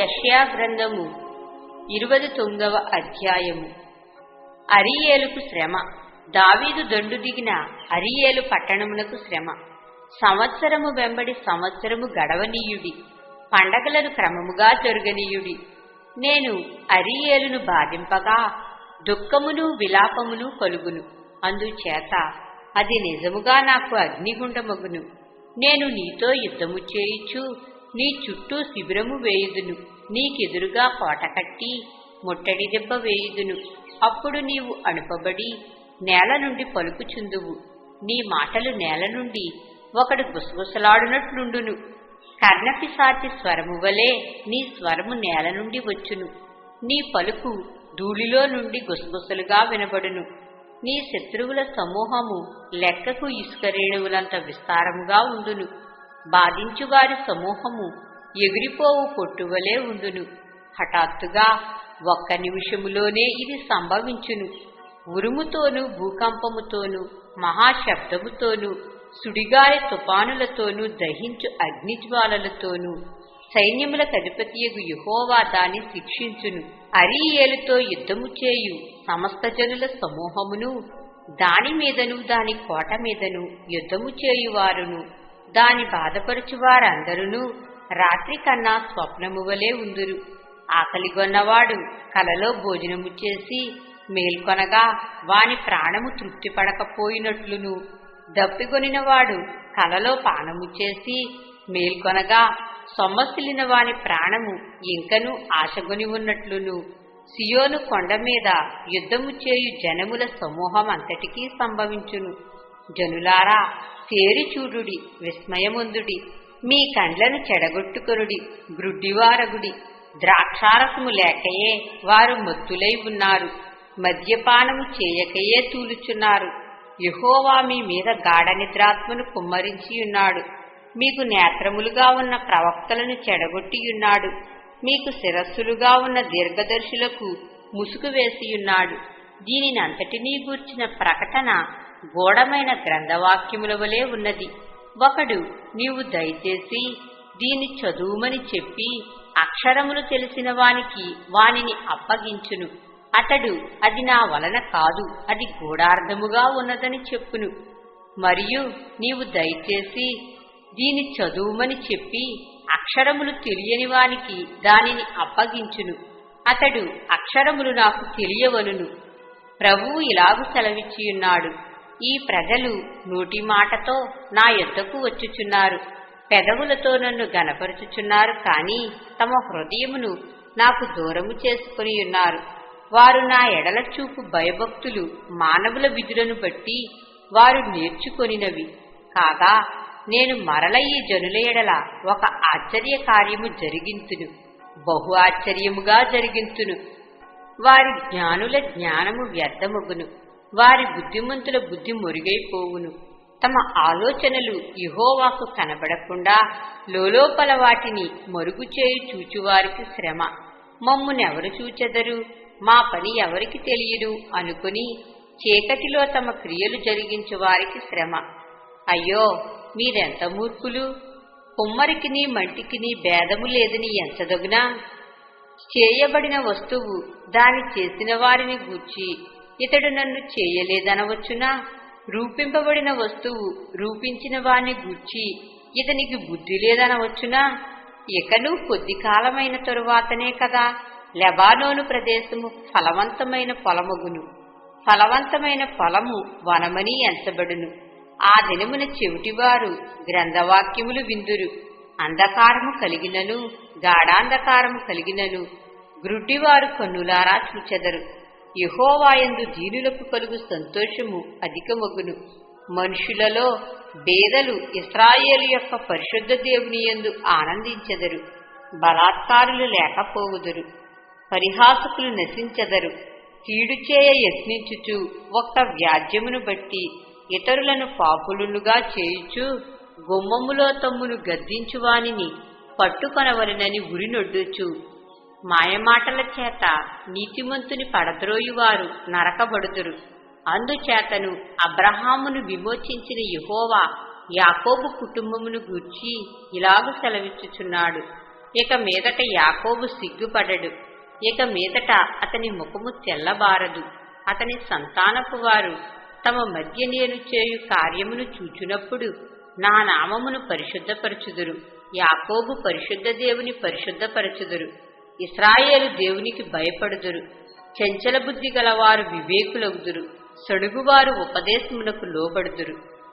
యష్యా గ్రంథము ఇరవై తొమ్మిదవ అధ్యాయము. అరియేలుకు శ్రమ. దావీదు దండు దిగిన అరియేలు పట్టణమునకు శ్రమ. సంవత్సరము వెంబడి సంవత్సరము గడవనీయుడి. పండగలను క్రమముగా జరుగనీయుడి. నేను అరియేలును బాధింపగా దుఃఖమును విలాపమును కలుగును. అందుచేత అది నిజముగా నాకు అగ్నిగుండమగును. నేను నీతో యుద్ధము చేయుచు నీ చుట్టూ శిబిరము వేయుదును. నీకెదురుగా కోట కట్టి ముట్టడి దెబ్బ వేయుదును. అప్పుడు నీవు అణుపబడి నేల నుండి పలుకుచుందువు. నీ మాటలు నేల నుండి ఒకడు గుసగుసలాడునట్లుండును కర్ణపిశాచి స్వరము వలె నీ స్వరము నేల నుండి వచ్చును. నీ పలుకు ధూళిలో నుండి గుసగుసలుగా వినబడును. నీ శత్రువుల సమూహము లెక్కకు ఇసుక రేణువులంత విస్తారముగా ఉండును. బాధించువారి సమూహము ఎగిరిపోవు పొట్టువలే ఉండును. హఠాత్తుగా ఒక్క నిమిషములోనే ఇది సంభవించును. ఉరుముతోనూ భూకంపముతోనూ మహాశబ్దముతోనూ సుడిగాలి తుపానులతోనూ దహించు అగ్నిజ్వాలలతోనూ సైన్యములకు అధిపతియగు యుహోవా దాన్ని శిక్షించును. అరీయేలుతో యుద్ధము చేయు సమస్త జనుల సమూహమును దాని మీదను దాని కోట మీదను యుద్ధము చేయువారును. దాని బాధపరచువారందరూ రాత్రి కన్నా స్వప్నము వలె ఉందురు. ఆకలిగొన్నవాడు కలలో భోజనము చేసి మేల్కొనగా వాని ప్రాణము తృప్తిపడకపోయినట్లును దప్పిగొనినవాడు కలలో పానము చేసి మేల్కొనగా సొమ్మసిలిన వాని ప్రాణము ఇంకను ఆశగొని ఉన్నట్లును. సియోను కొండ మీద యుద్ధము చేయు జనముల సమూహం అంతటికీ సంభవించును. జనులారా తేరిచూడుడి విస్మయముందుడి మీ కండ్లను చెడగొట్టుకొనుడి గ్రుడ్డివారగుడి. ద్రాక్షారసము లేకయే వారు మత్తులై ఉన్నారు. మద్యపానము చేయకయే తూలుచున్నారు. యహోవా మీ మీద గాఢ నిద్రాత్మను కుమ్మరించియున్నాడు. మీకు నేత్రములుగా ఉన్న ప్రవక్తలను చెడగొట్టియున్నాడు. మీకు శిరస్సులుగా ఉన్న దీర్ఘదర్శులకు ముసుగు వేసియున్నాడు. దీనినంతటినీ గూర్చిన ప్రకటన గోడమైన గ్రంథవాక్యముల వలె ఉన్నది. ఒకడు నీవు దయచేసి దీని చదువుమని చెప్పి అక్షరములు తెలిసిన వానికి వానిని అప్పగించును. అతడు అది నా వలన కాదు అది గూఢార్థముగా ఉన్నదని చెప్పును. మరియు నీవు దయచేసి దీని చదువుమని చెప్పి అక్షరములు తెలియని వానికి దానిని అప్పగించును. అతడు అక్షరములు నాకు తెలియవనును. ప్రభువు ఇలాగు సెలవిచ్చియున్నాడు. ఈ ప్రజలు నోటి మాటతో నా యొద్దకు వచ్చుచున్నారు. పెదవులతో నన్ను గనపరుచుచున్నారు కాని తమ హృదయమును నాకు దూరము చేసుకుని ఉన్నారు వారు నా ఎడల చూపు భయభక్తులు మానవుల విధులను బట్టి వారు నేర్చుకొనినవి. కాగా నేను మరల ఈ జనులయడల ఒక ఆశ్చర్య కార్యము జరిగింతును. బహు ఆశ్చర్యముగా జరిగింతును. వారి జ్ఞానుల జ్ఞానము వ్యర్థమగును. వారి బుద్ధిమంతుల బుద్ధి మురుగైపోవును. తమ ఆలోచనలు ఇహోవాకు కనబడకుండా లోలోపల వాటిని మరుగు చేయి చూచువారికి శ్రమ. మమ్మునెవరు చూచెదరు? మా పని ఎవరికి తెలియదు? అనుకుని చీకటిలో తమ క్రియలు జరిగించు వారికి శ్రమ. అయ్యో మీరెంత మూర్ఖులు? కుమ్మరికిని మంటికిని భేదము లేదని ఎంచదగునా? చేయబడిన వస్తువు దాని చేసిన వారిని గూర్చి ఇతడు నన్ను చేయలేదనవచ్చునా? రూపింపబడిన వస్తువు రూపించిన వాణ్ణి గూర్చి ఇతనికి బుద్ధి లేదనవచ్చునా? ఇకను కొద్ది కాలమైన తరువాతనే కదా లెబానోను ప్రదేశము ఫలవంతమైన పొలమగును. ఫలవంతమైన పొలము వనమని ఎంచబడును. ఆ దినమున చెవిటివారు గ్రంథవాక్యములు విందురు. అంధకారము కలిగినను గాఢాంధకారము కలిగినను గ్రుడ్డివారు కన్నులారా చూచెదరు. యహోవాయందు దీనులకు కలుగు సంతోషము అధికమగును. మనుషులలో బేదలు ఇస్రాయేలు యొక్క పరిశుద్ధ దేవుని యందు ఆనందించెదరు. బలాత్కారులు లేకపోవుదురు. పరిహాసకులు నశించెదరు. కీడు చేయ యత్నించుచు ఒక్క వ్యాజ్యమును బట్టి ఇతరులను పాపులుగా చేయుచు గుమ్మములో తమ్మును గద్దించువానిని పట్టుకొనవలనని ఉరినొడ్డుచు మాయమాటల చేత నీతిమంతుని పడద్రోయువారు నరకబడుదురు. అందుచేతను అబ్రహామును విమోచించిన యహోవా యాకోబు కుటుంబమును గూర్చి ఇలాగు సెలవిచ్చుచున్నాడు. ఇక మీదట యాకోబు సిగ్గుపడడు. ఇక మీదట అతని ముఖము తెల్లబారదు. అతని సంతానపు వారు తమ మధ్య నేను చేయు కార్యమును చూచునప్పుడు నా నామమును పరిశుద్ధపరచుదురు. యాకోబు పరిశుద్ధ దేవుని పరిశుద్ధపరచుదురు. ఇస్రాయేలు దేవునికి భయపడుదురు. చెంచల బుద్ధి గలవారు వివేకులగుదురు. సడుగువారు ఉపదేశమునకు లోబడుదురు.